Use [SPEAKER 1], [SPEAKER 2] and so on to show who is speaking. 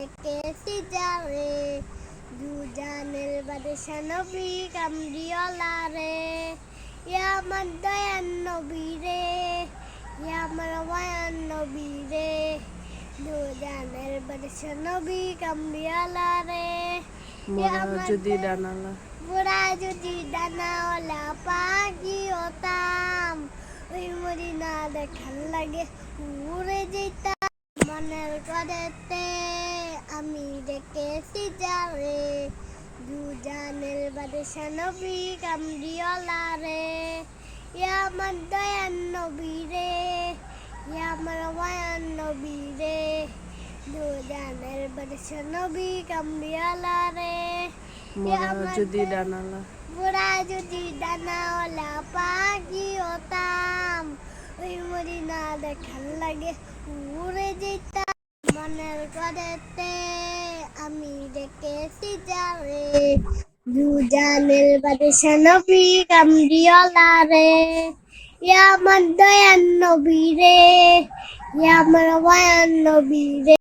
[SPEAKER 1] কেসি যারে দুজানের বাদশা নবী কামরিওয়ালা রে ইয়া আমার দয়ান নবী রে ইয়া আমার ওয়ান নবী রে দুজানের বাদশা নবী কামরিওয়ালা রে
[SPEAKER 2] যদি ডানালা।
[SPEAKER 1] বুড়া যদি ডানাওয়ালা পাখি হতাম ওই মরিনা দেখার লাগে উড়ে যেতাম মনের করেতে দেখেছি যারে দুজানের বাদশা নবী কামরিওয়ালা রে ইয়া আমার দয়ান নবী রে ইয়া আমার ওয়ান নবী রে দুজানের বাদশা নবী কামরিওয়ালা রে
[SPEAKER 2] যদি ডানালা।
[SPEAKER 1] বুড়া যদি ডানাওয়ালা পাখি হতাম ওই মরিনা দেখার লাগে উড়ে যেতাম মনের করেতে আমি যাবে দুজনের বাদশা নবী কামরিওয়ালা রে ইয়া আমার দয়ান নবী রে ইয়া আমার বয়ান নবী রে